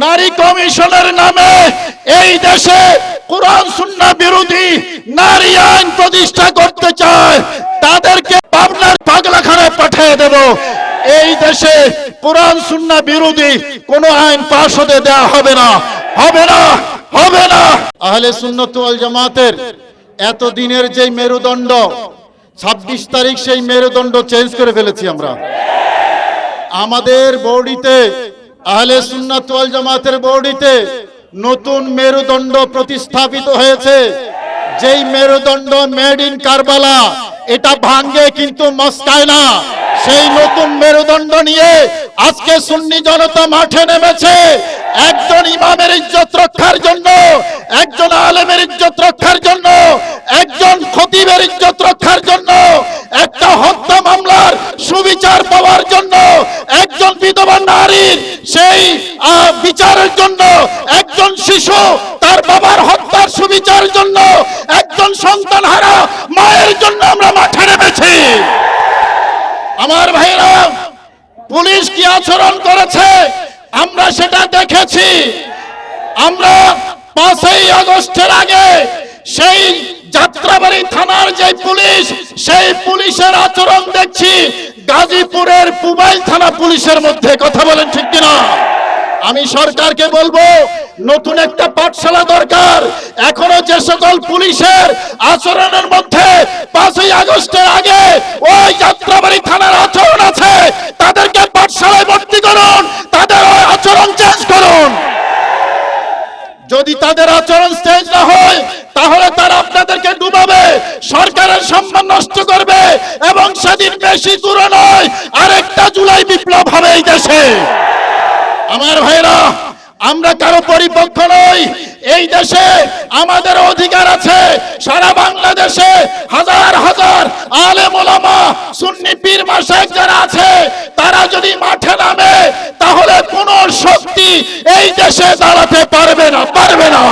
নারী কমিশনের নামে এই দেশে কোরআন, সুন্নাহ বিরোধী নারী আইন প্রতিষ্ঠা করতে চায়, তাদেরকে পাবনার পাগলাখানায় পাঠিয়ে দেব। এই দেশে কোরআন, সুন্নাহ বিরোধী কোনো আইন পাশ হতে দেওয়া হবে না। হবে না হবে না। আহলে সুন্নত ওয়াল জামাতের এত দিনের যেই মেরুদণ্ড, ছাব্বিশ তারিখ সেই মেরুদণ্ড চেঞ্জ করে ফেলেছি আমরা। আমাদের বৌডিতে আহলে সুন্নাত ওয়াল জামাতের বৌডিতে নতুন মেরুদণ্ড প্রতিস্থাপিত হয়েছে। যেই মেরুদণ্ড মেড ইন কারবালা এটা ভাঙ্গে কিন্তু মস্কায় না। সেই নতুন মেরুদণ্ড নিয়ে আজকে সুন্নি জনতা মাঠে নেমেছে। একজন ইমামের ইজ্জত রক্ষার জন্য একজন আলেমের ইজ্জত রক্ষার জন্য একজন খতিবের ইজ্জত রক্ষার জন্য একটা হত্যা মামলার সুবিচার পাওয়ার জন্য একজন বিধবা নারীর সেই আহ, বিচারের জন্য একজন শিশু তার বাবার হত্যার সুবিচার জন্য একজন সন্তান হারা মায়ের জন্য আমরা মাঠে নেমেছি। আমার ভাইরা পুলিশ কি আচরণ করেছে? আমরা সেটা দেখেছি। আমরা পাঁচই আগস্টের আগে সেই যাত্রাবাড়ি থানার যে পুলিশ, সেই পুলিশের আচরণ দেখছি। গাজীপুরের পুবাইল থানা পুলিশের মধ্যে। কথা বলেন ঠিক কিনা? আমি সরকারকে বলব, নতুন একটা পাঠশালা দরকার। এখনও যে সকল পুলিশের আচরণের মধ্যে পাঁচই আগস্টের আগে ওই যাত্রাবাড়ি থানার আচরণ আছে, তাদেরকে পাঠশালায় ভর্তি করুন, তাদের ওই আচরণ চেঞ্জ করুন। যদি তাদের আচরণ চেঞ্জ না হয়, তাহলে তারা আপনাদেরকে ডুবাবে, সরকারের সম্মান নষ্ট করবে, এবং সেদিন বেশি দূর নয়, আরেকটা জুলাই বিপ্লব হবে এই দেশে। আমার ভাইরা, আমরা কারও পরিপক্ষ নই। এই দেশে আমাদের অধিকার আছে। সারা বাংলাদেশে হাজার হাজার আলেম ওলামা, সুন্নি পীর মাসায়েক যারা আছে, তারা যদি মাঠে নামে, তাহলে কোন শক্তি এই দেশে দাঁড়াতে পারবে না পারবে না।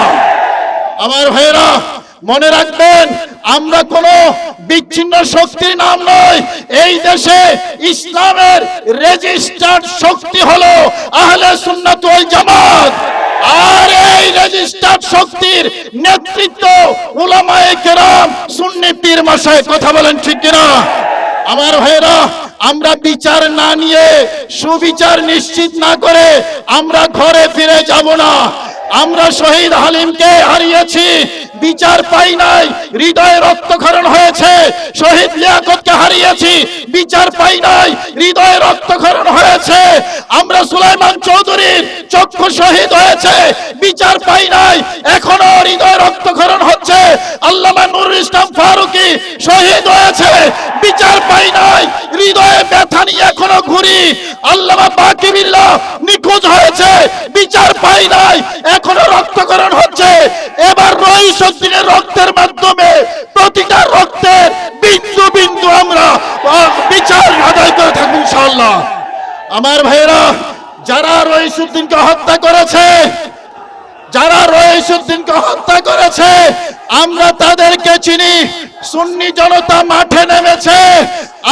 আমার ভাইরা, মনে রাখবেন, আমরা কোন বিচ্ছিন্ন শক্তির নাম নয় এই দেশে ইসলামের রেজিস্টার্ড শক্তি হলো আহলে সুন্নাত ওয়াল জামাত। আর এই রেজিস্টার্ড শক্তির নেতৃত্ব উলামায়ে কেরাম সুন্নি পীর মাসায় কথা বলেন ঠিক কিনা? আমার ভাইরা আমরা বিচার না নিয়ে সুবিচার নিশ্চিত না করে আমরা ঘরে ফিরে যাব না। আমরা শহীদ হালিমকে হারিয়েছি। বিচার পাই নাই, হৃদয়ে রক্তক্ষরণ হয়েছে। শহীদ লিয়াকতকে হারিয়েছি, বিচার পাই নাই, হৃদয়ে রক্তক্ষরণ হয়েছে। আমরা সুলাইমান চৌধুরীর চক্ষু শহীদ হয়েছে, বিচার পাই নাই, এখনও হৃদয়ে রক্তক্ষরণ হচ্ছে। আল্লামা নুরুল ইসলাম ফারুকি শহীদ হয়েছে, বিচার পাই নাই, হৃদয়ে ব্যথা নিয়ে এখনও ঘুরি। আল্লামা বাকিবিল্লাহ নিখোঁজ হয়েছে, বিচার পাই নাই এখনও হচ্ছে। এবার রহিসুদ্দিনের রক্তের মাধ্যমে প্রতিটা রক্তের বিন্দু বিন্দু আমরা বিচার আদায় করে থাকব ইনশাআল্লাহ। আমার ভাইরা যারা রহিসুদ্দিনকে হত্যা করেছে, যারা রহিসুদ্দিনকে হত্যা করেছে, আমরা তাদেরকে চিনি। সুন্নি জনতা মাঠে নেমেছে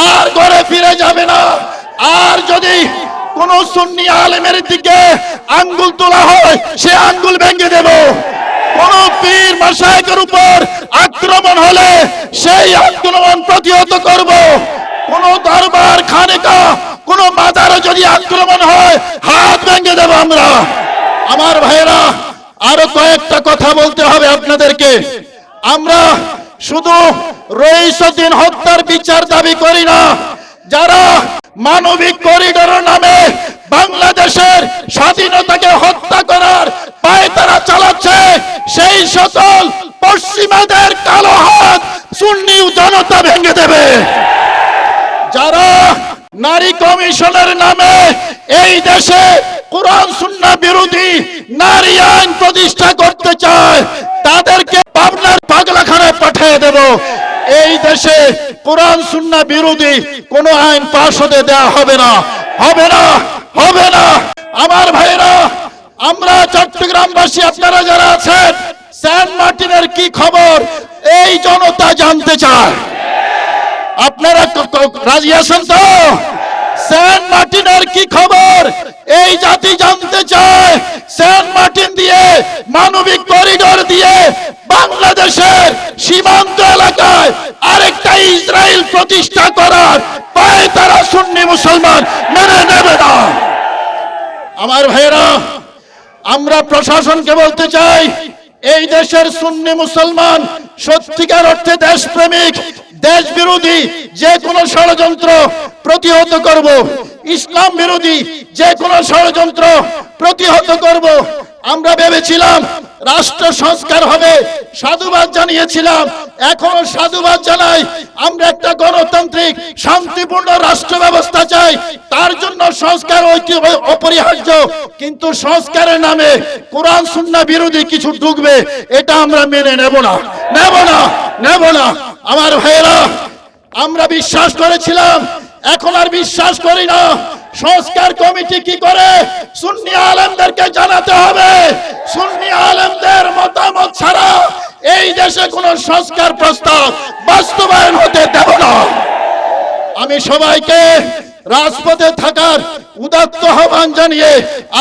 আর ঘরে ফিরে যাবে না আর যদি কোন সুন্নি আলেমের দিকে আঙ্গুল তোলা হয়, সে আঙ্গুল ভেঙে দেব। কোন পীর মাসায়কের উপর আক্রমণ হলে সেই আক্রমণ প্রতিহত করব। কোন দরবার, খানেকা, কোন মাজারে যদি আক্রমণ হয়, হাত ভেঙে দেব আমরা। আমার ভাইরা আরও কয়েকটা কথা বলতে হবে আপনাদেরকে। আমরা শুধু রইসুদ্দিন হত্যার বিচার দাবি করি না, যারা মানবিক করিডোর নামে বাংলাদেশের স্বাধীনতাকে হত্যা করার পায়ে তারা চালাচ্ছে। সেই সকল পশ্চিমাদের কালো হাত সুন্নি জনতা ভেঙে দেবে। যারা নারী কমিশনের নামে এই দেশে কোরআন, সুন্নাহ বিরোধী নারী আইন প্রতিষ্ঠা করতে চায় দেশে কোরআন সুন্না বিরোধী কোন আইন পাশ হতে দেওয়া হবে না। হবে না হবে না। আমার ভাইরা, আমরা চট্টগ্রামবাসী, আপনারা যারা আছেন সেন্ট মার্টিনের কি খবর? এই জনতা জানতে চায়। আপনারা রাজি আছেন তো? সেন্ট মার্টিনের কি খবর? এই জাতি জানতে চায়। সেন্ট মার্টিন দিয়ে মানবিক করিডোর দিয়ে বাংলাদেশের সীমান্ত এলাকায় আরেকটা ইসরায়েল প্রতিষ্ঠা করার পায়ে তারা সুন্নি মুসলমান মেনে নেবে না। আমার ভাইয়েরা, আমরা প্রশাসনকে বলতে চাই, এই দেশের সুন্নি মুসলমান সত্যিকার অর্থে দেশ প্রেমিক দেশ বিরোধী যে কোনো ষড়যন্ত্র প্রতিহত করব। ইসলাম বিরোধী যে কোনো ষড়যন্ত্র প্রতিহত করব। আমরা ভেবেছিলাম রাষ্ট্র সংস্কার হবে। সাধুবাদ জানিয়েছিলাম। এখনও সাধুবাদ জানাই। আমরা একটা গণতান্ত্রিক, শান্তিপূর্ণ রাষ্ট্র ব্যবস্থা চাই। তার জন্য সংস্কার অপরিহার্য। কিন্তু সংস্কারের নামে কোরআন, সুন্নাহ বিরোধী কিছু ঢুকবে, এটা আমরা মেনে নেব না। নেব না নেব না। আমার ভাইয়েরা, আমরা বিশ্বাস করেছিলাম। এখন আর বিশ্বাস করি না। সংস্কার কমিটি কি করে? সুন্নি আলেমদেরকে জানাতে হবে। সুন্নি আলেমদের মতামত ছাড়া এই দেশে কোনো সংস্কার প্রস্তাব বাস্তবায়ন হতে দেব না। আমি সবাইকে রাজপথে থাকার উদাত্ত আহ্বান জানিয়ে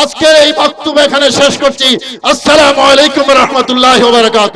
আজকের এই বক্তব্য এখানে শেষ করছি। আসসালামু আলাইকুম রহমতুল্লাহ বারকাত